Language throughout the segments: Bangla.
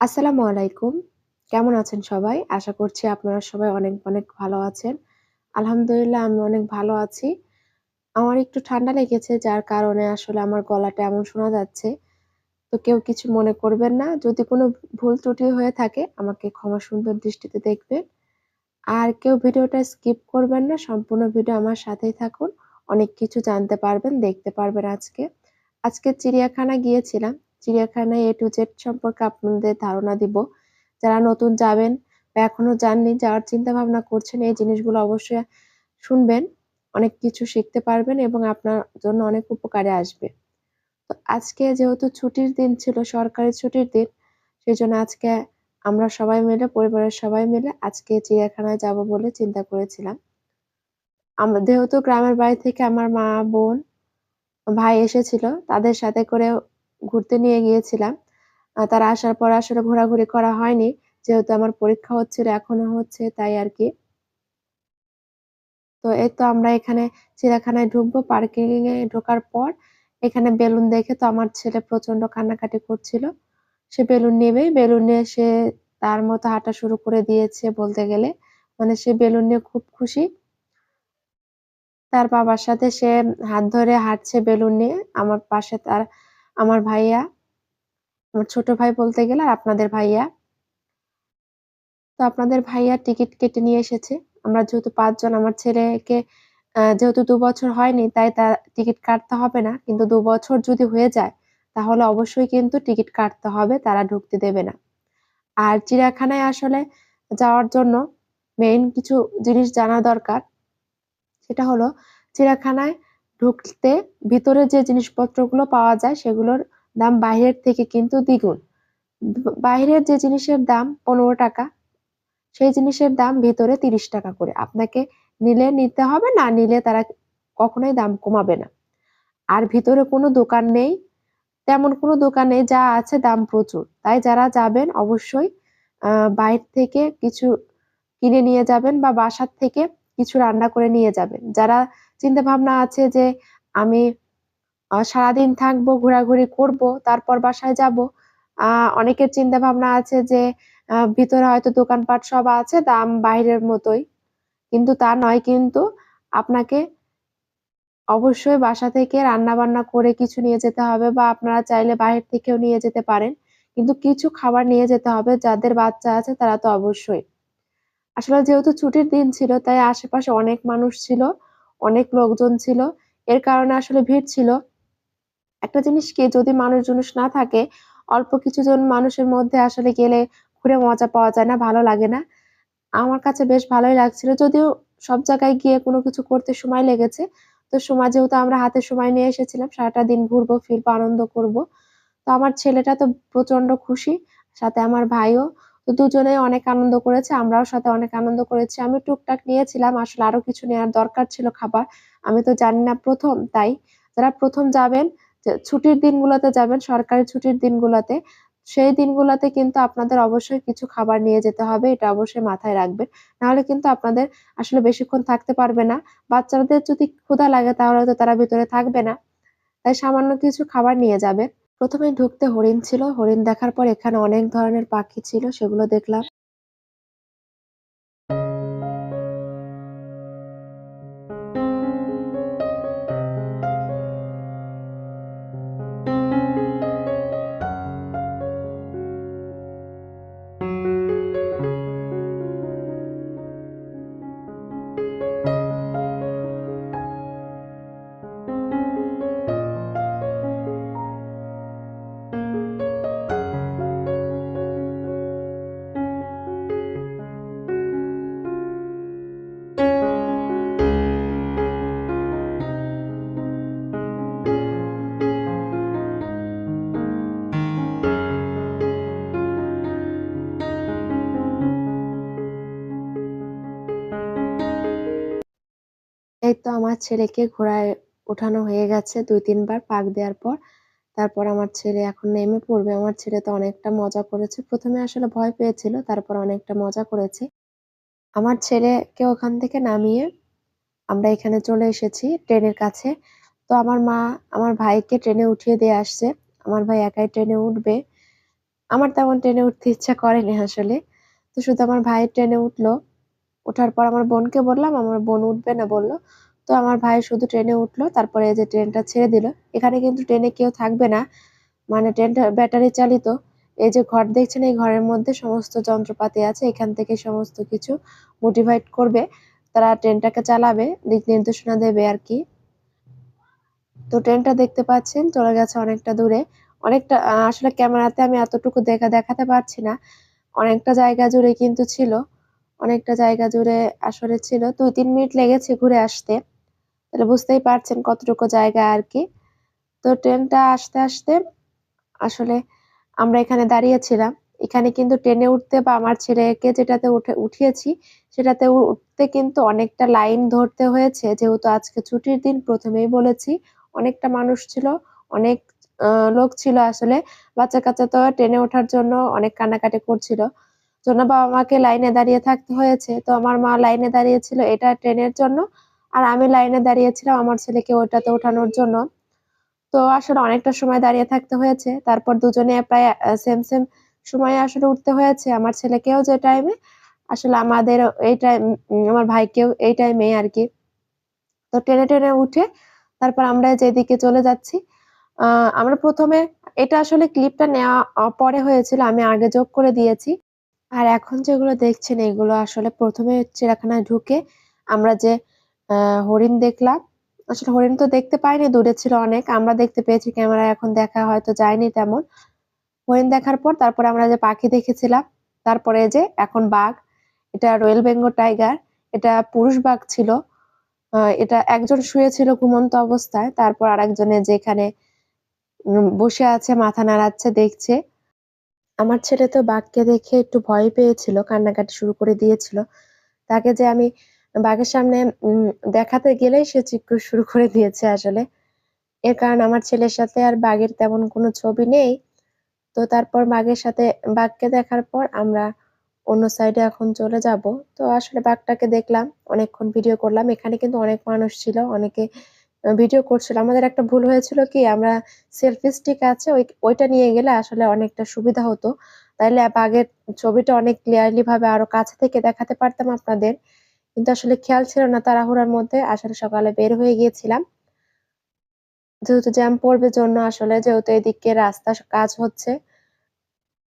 আসসালামু আলাইকুম। কেমন আছেন সবাই? আশা করছি আপনারা সবাই অনেক, অনেক ভালো আছেন। আলহামদুলিল্লাহ আমি অনেক ভালো আছি। আমার একটু ঠান্ডা লেগেছে যার কারণে আসলে আমার গলাটা এমন শোনা যাচ্ছে। তো কেউ কিছু মনে করবেন না। যদি কোনো ভুল ত্রুটি হয়ে থাকে আমাকে ক্ষমা সুন্দর দৃষ্টিতে দেখবেন। আর কেউ ভিডিওটা স্কিপ করবেন না। সম্পূর্ণ ভিডিও আমার সাথেই থাকুন। অনেক কিছু জানতে পারবেন, দেখতে পারবেন আজকে। আজকে চিড়িয়াখানা গিয়েছিলাম। চিড়িয়াখানায় A to Z সম্পর্কে আপনাদের ধারণা দিব। যারা নতুন যাবেন বা এখনও যাননি, যাওয়ার চিন্তা ভাবনা করছেন এই জিনিসগুলো অবশ্যই শুনবেন। অনেক কিছু শিখতে পারবেন এবং আপনার জন্য অনেক উপকারে আসবে। তো আজকে যেহেতু ছুটির দিন ছিল, সরকারি ছুটির দিন, সেই জন্য আজকে আমরা সবাই মিলে, পরিবারের সবাই মিলে আজকে চিড়িয়াখানায় যাব বলে চিন্তা করেছিলাম। আমরা যেহেতু গ্রামের বাড়ি থেকে আমার মা, বোন, ভাই এসেছিল, তাদের সাথে করে ঘুরতে নিয়ে গিয়েছিলাম। তারা আসার পর আসলে ঘোরাঘুরি করা হয়নি। যেহেতু আমার পরীক্ষা হচ্ছিল, এখনও হচ্ছে তাই আরকি। তো এই তো আমরা এখানে চিড়িয়াখানায় ঢুকবো। পার্কিং এ ঢোকার পর এখানে বেলুন দেখে তো আমার ছেলে প্রচণ্ড কান্নাকাটি করছিল। সে বেলুন নেবেই। বেলুন নিয়ে সে তার মতো হাঁটা শুরু করে দিয়েছে বলতে গেলে। মানে সে বেলুন নিয়ে খুব খুশি। তার বাবার সাথে সে হাত ধরে হাঁটছে বেলুন নিয়ে। আমার পাশে তার আমার ভাইয়া, আমার ছোট ভাই বলতে গেলে আর আপনাদের ভাইয়া। তো আপনাদের ভাইয়া টিকিট কেটে নিয়ে এসেছে। আমরা যেহেতু পাঁচজন আমার ছেলেকে যেহেতু দু বছর হয়নি তাই তার টিকিট কাটতে হবে না। কিন্তু দু বছর যদি হয়ে যায় তাহলে অবশ্যই কিন্তু টিকিট কাটতে হবে, তারা ঢুকতে দেবে না। আর চিড়িয়াখানায় আসলে যাওয়ার জন্য মেইন কিছু জিনিস জানা দরকার। সেটা হলো চিড়িয়াখানায় ঢুকতে ভিতরে যে জিনিসপত্রগুলো পাওয়া যায় সেগুলোর দাম বাহিরের থেকে কিন্তু দ্বিগুণ। বাহিরের যে জিনিসের দাম ৳১৫ সেই জিনিসের দাম ভিতরে ৳৩০ করে। আপনাকে নিলে নিতে হবে, না নিলে তারা কখনোই দাম কমাবে না। আর ভিতরে কোনো দোকান নেই, তেমন কোনো দোকান যা আছে দাম প্রচুর। তাই যারা যাবেন অবশ্যই বাইরে থেকে কিছু কিনে নিয়ে যাবেন বা বাসার থেকে কিছু রান্না করে নিয়ে যাবেন। যারা চিন্তাভাবনা আছে যে আমি সারাদিন থাকব, ঘোরাঘুরি করব, তারপর বাসায় যাব অনেকের চিন্তাভাবনা আছে যে ভিতরে হয়তো দোকানপাট সব আছে, দাম বাইরের মতোই। কিন্তু তা নয় কিন্তু আপনাকে অবশ্যই বাসা থেকে রান্না বান্না করে কিছু নিয়ে যেতে হবে বা আপনারা চাইলে বাহির থেকেও নিয়ে যেতে পারেন। কিন্তু কিছু খাবার নিয়ে যেতে হবে। যাদের বাচ্চা আছে তারা তো অবশ্যই। আসলে যেহেতু ছুটির দিন ছিল তাই আশেপাশে অনেক মানুষ ছিল, অনেক লোকজন ছিল। এর কারণে আসলে ভিড় ছিল। একটা জিনিস কি যদি মানুষ-জনুষ না থাকে, অল্প কিছুজন মানুষের মধ্যে আসলে গেলে ঘুরে মজা পাওয়া যায় না, ভালো লাগে না। আমার কাছে বেশ ভালোই লাগছিল। যদিও সব জায়গায় গিয়ে কোনো কিছু করতে সময় লেগেছে। তো সময় যেহেতু আমরা হাতে সময় নিয়ে এসেছিলাম, সারাটা দিন ঘুরবো, ফিরবো, আনন্দ করব। তো আমার ছেলেটা তো প্রচণ্ড খুশি, সাথে আমার ভাইও। তো দুজনেই অনেক আনন্দ করেছে, আমরাও সাথে অনেক আনন্দ করেছি। আমি টুকটাক নিয়েছিলাম, আসলে আরও কিছু নেওয়ার দরকার ছিল খাবার। আমি তো জানি না ১ম তাই। যারা প্রথম যাবেন, ছুটির দিনগুলোতে যাবেন, সরকারি ছুটির দিনগুলোতে সেই দিনগুলোতে কিন্তু আপনাদের অবশ্যই কিছু খাবার নিয়ে যেতে হবে। এটা অবশ্যই মাথায় রাখবেন। নাহলে কিন্তু আপনাদের আসলে বেশিক্ষণ থাকতে পারবে না। বাচ্চাদের যদি ক্ষুধা লাগে তাহলে তো তারা ভিতরে থাকবে না। তাই সামান্য কিছু খাবার নিয়ে যাবেন। ১ম এ ঢুকতে হরিণ ছিল। হরিণ দেখার পর এখানে অনেক ধরনের পাখি ছিল, সেগুলো দেখলাম। এই তো আমার ছেলেকে ঘোড়ায় ওঠানো হয়ে গেছে ২-৩ বার পাক দেওয়ার পর। তারপর আমার ছেলে এখন নেমে পড়বে। আমার ছেলে তো অনেকটা মজা করেছে। প্রথমে আসলে ভয় পেয়েছিল, তারপর অনেকটা মজা করেছে। আমার ছেলেকে ওখান থেকে নামিয়ে আমরা এখানে চলে এসেছি ট্রেনের কাছে। তো আমার মা আমার ভাইকে ট্রেনে উঠিয়ে দিয়ে আসছে। আমার ভাই একাই ট্রেনে উঠবে। আমার তেমন ট্রেনে উঠতে ইচ্ছা করেনি আসলে। তো শুধু আমার ভাই ট্রেনে উঠল। ওঠার পর আমার বোনকে বললাম, আমার বোন উঠবে না বলল। তো আমার ভাই শুধু ট্রেনে উঠল। তারপরে যে ট্রেনটা ছেড়ে দিল। এখানে কিন্তু ট্রেনে কেউ থাকবে না। মানে ট্রেনটা ব্যাটারি চালিত। এই যে ঘর দেখছেন এই ঘরের মধ্যে সমস্ত যন্ত্রপাতি আছে। এখান থেকে সমস্ত কিছু মোটিভেট করবে। তারা ট্রেনটাকে চালাবে, দিক নির্দেশনা দেবে আর কি তো ট্রেনটা দেখতে পাচ্ছেন চলে গেছে অনেকটা দূরে। অনেকটা আসলে ক্যামেরাতে আমি এতটুকু দেখা দেখাতে পারছি না। অনেকটা জায়গা জুড়ে কিন্তু ছিল। অনেকটা জায়গা জুড়ে আসলে ছিল। ২-৩ মিনিট লেগেছে ঘুরে আসতে। তাহলে বুঝতেই পারছেন কতটুকু জায়গা আর কি তো ট্রেনটা আসতে, আসতে আসলে আমরা এখানে দাঁড়িয়েছিলাম। এখানে কিন্তু ট্রেনে উঠতে বা আমার ছেলেকে যেটাতে উঠে উঠিয়েছি, সেটাতে উঠতে কিন্তু অনেকটা লাইন ধরতে হয়েছে। যেহেতু আজকে ছুটির দিন প্রথমেই বলেছি। অনেকটা মানুষ ছিল, অনেক লোক ছিল আসলে। বাচ্চা-কাচ্চা তো ট্রেনে ওঠার জন্য অনেক কান্নাকাটি করছিল। জন্য বাবা-মাকে লাইনে দাঁড়িয়ে থাকতে হয়েছে। তো আমার মা লাইনে দাঁড়িয়েছিল এটা ট্রেনের জন্য। আর আমি লাইনে দাঁড়িয়েছিলাম আমার ছেলেকে ওটাতে ওঠানোর জন্য। তো আসলে অনেকটা সময় দাঁড়িয়ে থাকতে হয়েছে। তারপর দুজনে প্রায় সেম, সেম সময়ে আসলে উঠতে হয়েছে। আমার ছেলেকেও যে টাইমে, আসলে আমাদের এই টাইম আমার ভাইকেও এই টাইমে আর কি তো টেনে, টেনে উঠে তারপর আমরা যেদিকে চলে যাচ্ছি, আমরা প্রথমে এটা আসলে ক্লিপটা নেওয়া পরে হয়েছিল। আমি আগে যোগ করে দিয়েছি। আর এখন যেগুলো দেখছেন এগুলো আসলে ১ম এ চিড়িয়াখানায় ঢুকে আমরা যে হরিণ দেখলাম। আসলে হরিণ তো দেখতে পাইনি, দূরে ছিল অনেক। আমরা দেখতে পেয়েছি ক্যামেরায় এখন দেখা হয়তো যায়নি তেমন। হরিণ দেখার পর তারপরে আমরা যে পাখি দেখেছিলাম। তারপরে যে এখন বাঘ। এটা রয়েল বেঙ্গল টাইগার। এটা পুরুষ বাঘ ছিল। এটা একজন শুয়েছিল ঘুমন্ত অবস্থায়। তারপর আরেকজনে যেখানে বসে আছে, মাথা নাড়াচ্ছে, দেখছে। আমার ছেলে তো বাঘকে দেখে একটু ভয় পেয়েছিল, কান্নাকাটি শুরু করে দিয়েছিল। তাকে যে আমি বাঘের সামনে দেখাতে গেলেই সে চিৎকার শুরু করে দিয়েছে আসলে। এর কারণ আমার ছেলের সাথে আর বাঘের তেমন কোনো ছবি নেই। তো তারপর বাঘের সাথে বাঘকে দেখার পর আমরা অন্য সাইডে এখন চলে যাব। তো আসলে বাঘটাকে দেখলাম, অনেকক্ষণ ভিডিও করলাম। এখানে কিন্তু অনেক মানুষ ছিল, অনেকে ভিডিও করছিল। আমাদের একটা ভুল হয়েছিল কি আমরা সেলফি স্টিক আছে ওই ওইটা নিয়ে গেলে আসলে অনেকটা সুবিধা হতো। তাইলে বাঘের ছবিটা অনেক ক্লিয়ারলি ভাবে আরও কাছে থেকে দেখাতে পারতাম আপনাদের। কিন্তু আসলে খেয়াল ছিল না তাড়াহুড়ার মধ্যে আসলে সকালে বের হয়ে গিয়েছিলাম। যেহেতু জ্যাম পড়বে জন্য আসলে যেহেতু এদিকে রাস্তা কাজ হচ্ছে।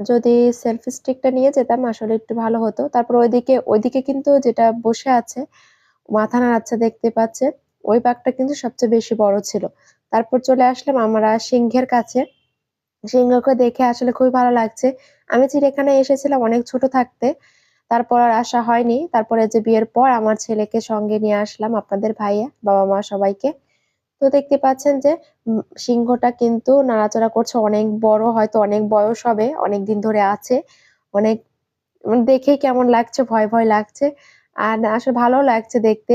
যদি সেলফি স্টিকটা নিয়ে যেতাম আসলে একটু ভালো হতো। তারপর ওইদিকে ওইদিকে কিন্তু যেটা বসে আছে, মাথা নাড়াচ্ছে দেখতে পাচ্ছেন। ওই বাঘটা কিন্তু সবচেয়ে বেশি বড় ছিল। তারপর চলে আসলাম আমরা সিংহের কাছে। সিংহকে দেখে আসলে খুবই ভালো লাগছে। আমি চিড়িয়াখানায় এসেছিলাম অনেক ছোট থাকতে। তারপর আর আসা হয়নি। তারপরে যে বিয়ের পর আমার ছেলেকে সঙ্গে নিয়ে আসলাম আপনাদের ভাইয়া, বাবা-মা সবাইকে। তো দেখতে পাচ্ছেন যে সিংহটা কিন্তু নাড়াচাড়া করছে। অনেক বড় হয়তো অনেক বয়স হবে, অনেকদিন ধরে আছে। অনেক দেখেই কেমন লাগছে, ভয়, ভয় লাগছে। আর আসলে ভালো লাগছে দেখতে।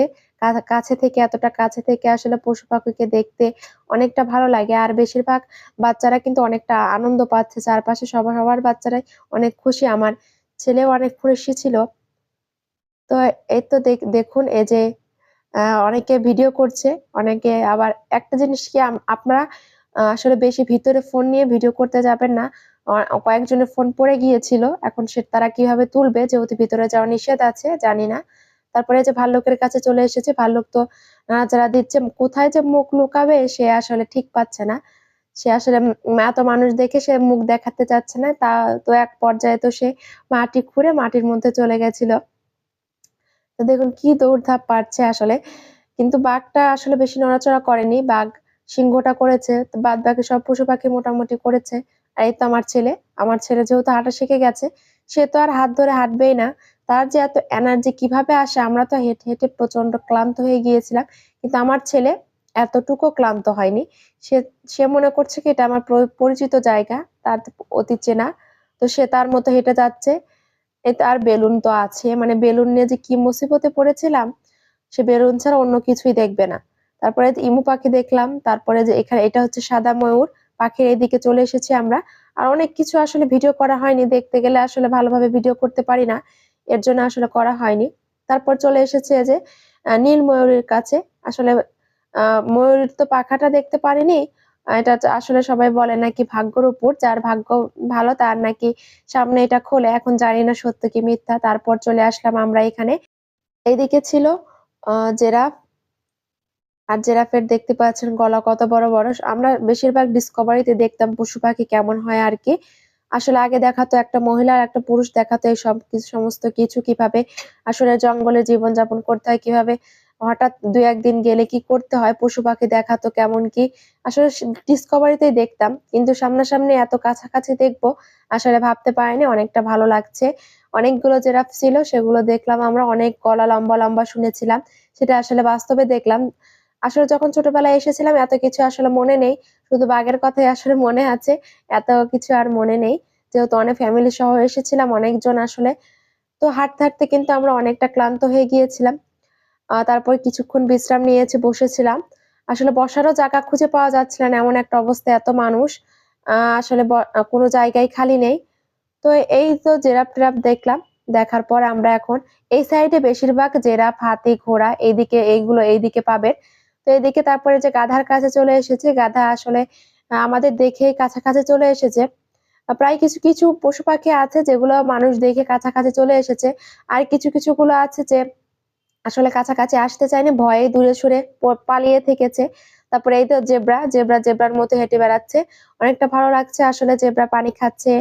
কাছে থেকে এতটা কাছে থেকে আসলে পশু-পাখিকে দেখতে অনেকটা ভালো লাগে। আর বেশিরভাগ বাচ্চারা কিন্তু অনেকটা আনন্দ পাচ্ছে। চারপাশে সবার সবার বাচ্চারাই অনেক খুশি। আমার ছেলেও অনেক খুশি ছিল। তো এই তো দেখ দেখুন এই যে অনেকে ভিডিও করছে, অনেকে আবার একটা জিনিস কি আপনারা আসলে বেশি ভিতরে ফোন নিয়ে ভিডিও করতে যাবেন না। কয়েকজনের ফোন পড়ে গিয়েছিল। এখন সে তারা কীভাবে তুলবে যেহেতু ভিতরে যাওয়া নিষেধ আছে, জানি না। তারপরে যে ভাল্লুকের কাছে চলে এসেছে, ভাল্লুক তো নাড়াচাড়া দিচ্ছে। কোথায় যে মুখ লুকাবে সে আসলে ঠিক পাচ্ছে না। সে আসলে এত মানুষ দেখে সে মুখ দেখাতে চাচ্ছে না। তা তো এক পর্যায়ে তো সে মাটি খুঁড়ে মাটির মধ্যে চলে গেছিল। তো দেখুন কি দৌড়ধাপ পারছে আসলে। কিন্তু বাঘটা আসলে বেশি নড়াচড়া করেনি। বাঘ সিংহটা করেছে। তো বাদবাকি সব পশু-পাখি মোটামুটি করেছে। আর এই তো আমার ছেলে। আমার ছেলে যেহেতু হাঁটা শিখে গেছে, সে তো আর হাত ধরে হাঁটবেই না। তার যে এত এনার্জি কীভাবে আসে আমরা তো হেঁটে, হেঁটে প্রচণ্ড ক্লান্ত হয়ে গিয়েছিলাম। কিন্তু আমার ছেলে এতটুকুও ক্লান্ত হয়নি। সে সে মনে করছে কি এটা আমার পরিচিত জায়গা, তার অতি চেনা। তো সে তার মতো হেঁটে যাচ্ছে। এই তো আর বেলুন তো আছে। মানে বেলুন নিয়ে যে কি মুসিবতে পড়েছিলাম, সে বেলুন ছাড়া অন্য কিছুই দেখবে না। তারপরে ইমু পাখি দেখলাম। তারপরে যে এখানে এটা হচ্ছে সাদা ময়ূর। পাখির এদিকে চলে এসেছি আমরা। আর অনেক কিছু আসলে ভিডিও করা হয়নি। দেখতে গেলে আসলে ভালোভাবে ভিডিও করতে পারি না। এর জন্য আসলে করা হয়নি। তারপর চলে এসেছে যে নীল ময়ূরের কাছে। আসলে ময়ূরের তো পাখাটা দেখতে পারিনি। এটা আসলে সবাই বলে নাকি ভাগ্যর উপর। যার ভাগ্য ভালো তার নাকি সামনে এটা খোলে। এখন জানি না সত্য কি মিথ্যা। তারপর চলে আসলাম আমরা এখানে। এইদিকে ছিল জেরাফ। আর জেরাফের দেখতে পাচ্ছেন গলা কত বড়, বড়। আমরা বেশিরভাগ ডিসকভারিতে দেখতাম পশু পাখি কেমন হয় আরকি। আসলে আগে দেখাতো একটা মহিলা আর একটা পুরুষ দেখাতো এই সব কিছু সমস্ত কিছু কীভাবে আসলে জঙ্গলে জীবনযাপন করতে হয়, কীভাবে হঠাৎ ২-১ দিন গেলে কি করতে হয়, পশু পাখি দেখাতো কেমন কি। আসলে ডিসকভারিতেই দেখতাম। কিন্তু সামনাসামনি এত কাছাকাছি দেখব আসলে ভাবতে পারিনি। অনেকটা ভালো লাগছে। অনেকগুলো জেরাফ ছিল সেগুলো দেখলাম আমরা। অনেক গলা লম্বা, লম্বা শুনেছিলাম। সেটা আসলে বাস্তবে দেখলাম। আসলে যখন ছোটবেলায় এসেছিলাম এত কিছু আসলে মনে নেই। শুধু বাঘের কথাই আসলে মনে আছে। এত কিছু আর মনে নেই। যেহেতু অনেক ফ্যামিলি সহ এসেছিলাম অনেকজন আসলে। তো হাঁটতে, হাঁটতে কিন্তু আমরা অনেকটা ক্লান্ত হয়ে গিয়েছিলাম। তারপর কিছুক্ষণ বিশ্রাম নিয়েছে বসেছিলাম। আসলে বসারও জায়গা খুঁজে পাওয়া যাচ্ছিল না। এমন একটা অবস্থা এত মানুষ। আসলে কোনো জায়গায় খালি নেই। তো এই তো জেরাফ-টেরাফ দেখলাম। দেখার পর আমরা এখন এই সাইডে বেশিরভাগ জেরাফ, হাতি, ঘোড়া এইদিকে এইগুলো এইদিকে পাবেন। তো এদিকে তারপরে যে গাধার কাছে চলে এসেছি। গাধা আসলে আমাদের দেখেই কাছাকাছি চলে এসেছে। প্রায় কিছু, কিছু পশু পাখি আছে যেগুলো মানুষ দেখে কাছাকাছি চলে এসেছে। আর কিছু, কিছু গুলো আছে যে আসলে কাছাকাছি আসতে চায়নি। ভয়ে দূরে সরে পালিয়ে থেকেছে। তারপরে এই তো জেব্রা, জেব্রা জেব্রার মতো হেঁটে বেড়াচ্ছে। অনেকটা ভালো লাগছে আসলে জেব্রা পানি খাচ্ছে,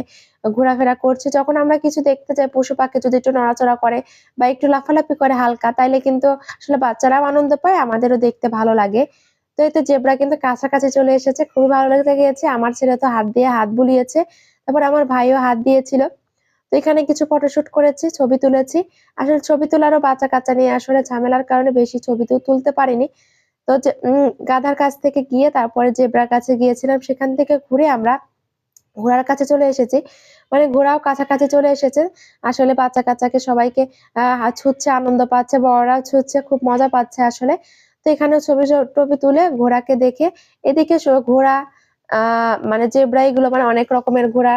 ঘোরাফেরা করছে। যখন আমরা কিছু দেখতে যাই পশু পাখি যদি একটু নড়াচড়া করে বা একটু লাফালাফি করে হালকা তাইলে কিন্তু আসলে বাচ্চারাও আনন্দ পায়, আমাদেরও দেখতে ভালো লাগে। তো এই তো জেব্রা কিন্তু কাছাকাছি চলে এসেছে। খুবই ভালো লেগে গিয়েছে। আমার ছেলে তো হাত দিয়ে হাত বুলিয়েছে। তারপর আমার ভাইও হাত দিয়েছিল। তো এখানে কিছু ফটোশুট করেছি, ছবি তুলেছি। আসলে ছবি তোলারও বাচ্চা-কাচ্চা নিয়ে আসলে ঝামেলার কারণে বেশি ছবি তো তুলতে পারিনি। তো গাধার কাছ থেকে গিয়ে তারপরে জেব্রার কাছে গিয়েছিলাম। সেখান থেকে ঘুরে আমরা ঘোড়ার কাছে চলে এসেছি। মানে ঘোড়াও কাছাকাছি চলে এসেছে। আসলে বাচ্চা-কাচ্চাকে সবাইকে আ ছুটছে, আনন্দ পাচ্ছে, বড়রাও ছুটছে, খুব মজা পাচ্ছে আসলে। তো এখানে ছবি টবি তুলে ঘোড়াকে দেখে এদিকে ঘোড়া মানে জেব্রা এগুলো মানে অনেক রকমের ঘোড়া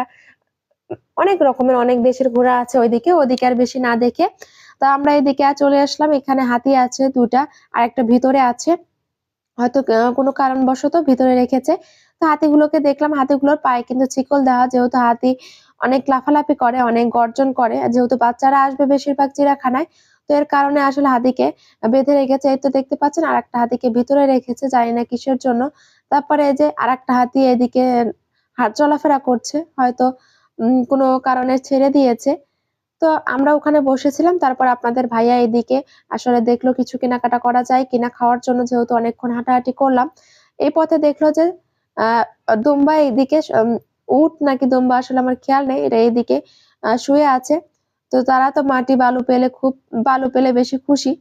অনেক রকমের অনেক দেশের ঘোড়া আছে ওইদিকে। ওদিকে আর বেশি না দেখে তো আমরা এদিকে আর চলে আসলাম। এখানে হাতি আছে ২ আর একটা ভিতরে আছে। হয়তো কোনো কারণবশত ভিতরে রেখেছে। তো হাতিগুলোকে দেখলাম হাতিগুলোর পায়ে কিন্তু শিকল দেওয়া। যেহেতু হাতি অনেক লাফালাফি করে, অনেক গর্জন করে। যেহেতু বাচ্চারা আসবে বেশিরভাগ চিড়াখানায় তো এর কারণে আসলে হাতিকে বেঁধে রেখেছে। এই তো দেখতে পাচ্ছেন আর একটা হাতিকে ভিতরে রেখেছে। জানি না কিসের জন্য। তারপরে এই যে আরেকটা হাতি এদিকে চলাফেরা করছে। হয়তো কোনো কারণে ছেড়ে দিয়েছে। তো আমরা ওখানে বসেছিলাম। তারপর আপনাদের ভাইয়া এদিকে আসলে দেখল কিছু কেনাকাটা করা যায় কিনা খাওয়ার জন্য যেহেতু অনেকক্ষণ হাঁটাহাঁটি করলাম। এই পথে দেখল যে দুম্বা এইদিকে উট নাকি দুম্বা আসলে আমার খেয়াল নেই। এটা এইদিকে শুয়ে আছে। তো তারা তো মাটি বালু পেলে খুব বালু পেলে বেশি খুশি।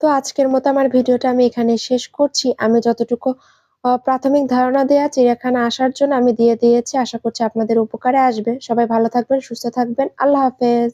তো আজকের মতো আমার ভিডিওটা আমি এখানে শেষ করছি। আমি যতটুকু প্রাথমিক ধারণা দেয়া চিড়িয়াখানা আসার জন্য আমি দিয়ে দিয়েছি। আশা করছি আপনাদের উপকারে আসবে। সবাই ভালো থাকবেন, সুস্থ থাকবেন। আল্লাহ হাফেজ।